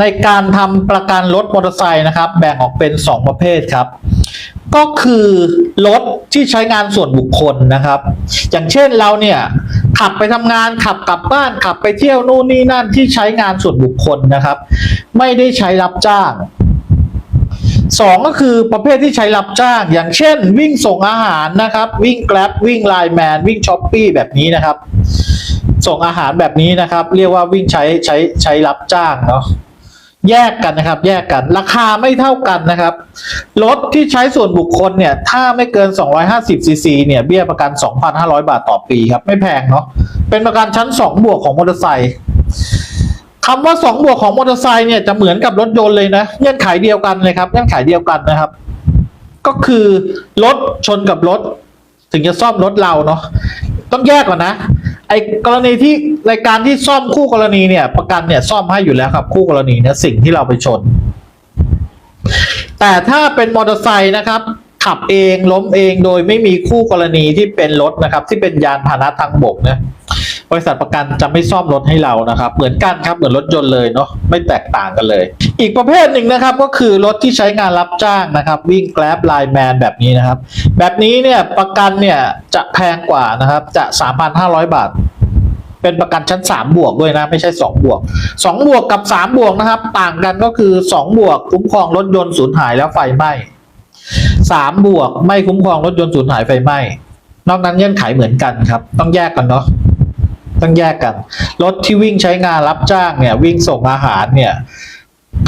ในการทำประกันรถมอเตอร์ไซค์นะครับ แบ่งออกเป็น 2 ประเภทครับ ก็คือรถที่ใช้งานส่วนบุคคลนะครับ อย่างเช่นเราเนี่ยขับไปทำงานขับกลับบ้านขับไปเที่ยวนู่นนี่นั่นที่ใช้งานส่วนบุคคลนะครับ ไม่ได้ใช้รับจ้างสองก็คือประเภทที่ใช้รับจ้าง อย่างเช่น วิ่งส่งอาหารนะครับ วิ่งแกร็บวิ่งไลน์แมนวิ่งช้อปปี้แบบนี้นะครับ ส่งอาหารแบบนี้นะครับ เรียกว่าวิ่งใช้ใช้ใช้รับจ้างเนาะ แยกกันนะครับ แยกกัน ราคาไม่เท่ากันนะครับ รถที่ใช้ส่วนบุคคลเนี่ย ถ้าไม่เกิน 250ซีซีเนี่ย เบี้ยประกัน 2,500 บาทต่อปีครับ ไม่แพงเนาะ เป็นประกันชั้น 2 บวกของมอเตอร์ไซค์คำว่า 2 บวกของมอเตอร์ไซค์เนี่ย จะเหมือนกับรถยนต์เลยนะ เงื่อนไขเดียวกันเลยครับ เงื่อนไขเดียวกันนะครับ ก็คือรถชนกับรถ ถึงจะซ่อมรถเราเนาะ ต้องแยกก่อนนะ ไอ้กรณีที่รายการที่ซ่อมคู่กรณีเนี่ย ประกันเนี่ยซ่อมให้อยู่แล้วครับ คู่กรณีเนี่ยสิ่งที่เราไปชน แต่ถ้าเป็นมอเตอร์ไซค์นะครับ ขับเองล้มเองโดยไม่มีคู่กรณีที่เป็นรถนะครับ ที่เป็นยานพาหนะทางบกเนะบริษัทประกันจะไม่ซ่อมรถให้เรานะครับ เหมือนกันครับเหมือนรถยนต์เลยเนาะไม่แตกต่างกันเลย อีกประเภทหนึ่งนะครับก็คือรถที่ใช้งานรับจ้างนะครับ วิ่งแกลบไลน์แมนแบบนี้นะครับ แบบนี้เนี่ยประกันเนี่ยจะแพงกว่านะครับจะ 3,500 บาท เป็นประกันชั้น 3 บวกด้วยนะ ไม่ใช่ 2 บวก 2 บวกกับ 3 บวกนะครับ ต่างกันก็คือ 2 บวกคุ้มครองรถยนต์สูญหายแล้วไฟไหม้3บวกไม่คุ้มครองรถยนต์สูญหายไฟไหม้นอกนั้นเงื่อนไขเหมือนกันครับ ต้องแยกกันเนาะต้องแยกกัน รถที่วิ่งใช้งานรับจ้างเนี่ย วิ่งส่งอาหารเนี่ย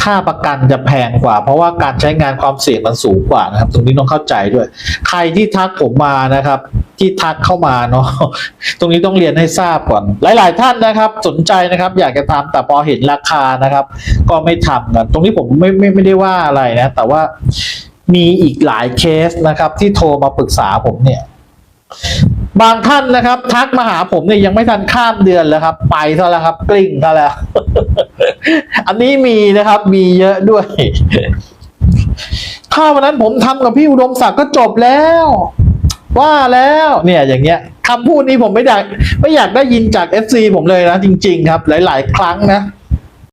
ค่าประกันจะแพงกว่า เพราะว่าการใช้งานความเสี่ยงมันสูงกว่านะครับ ตรงนี้ต้องเข้าใจด้วย ใครที่ทักผมมานะครับ ที่ทักเข้ามาเนาะตรงนี้ต้องเรียนให้ทราบก่อน หลาย ๆ ท่านนะครับ สนใจนะครับ อยากจะทำแต่พอเห็นราคานะครับ ก็ไม่ทำกันตรงนี้ผมไม่ไม่ไม่ได้ว่าอะไรนะ แต่ว่ามีอีกหลายเคสนะครับ ที่โทรมาปรึกษาผมเนี่ยบางท่านนะครับ ทักมาหาผมเนี่ยยังไม่ทันข้ามเดือนแล้วครับ ไปซะแล้วครับ กลิ้งซะแล้ว อันนี้มีนะครับ มีเยอะด้วย ถ้าวันนั้นผมทำกับพี่อุดมศักดิ์ก็จบแล้ว ว่าแล้ว เนี่ย อย่างเงี้ยคำพูดนี้ผมไม่อยากไม่อยากได้ยินจากเอฟซีผมเลยนะจริง ๆ ครับ หลาย ๆ ครั้งนะ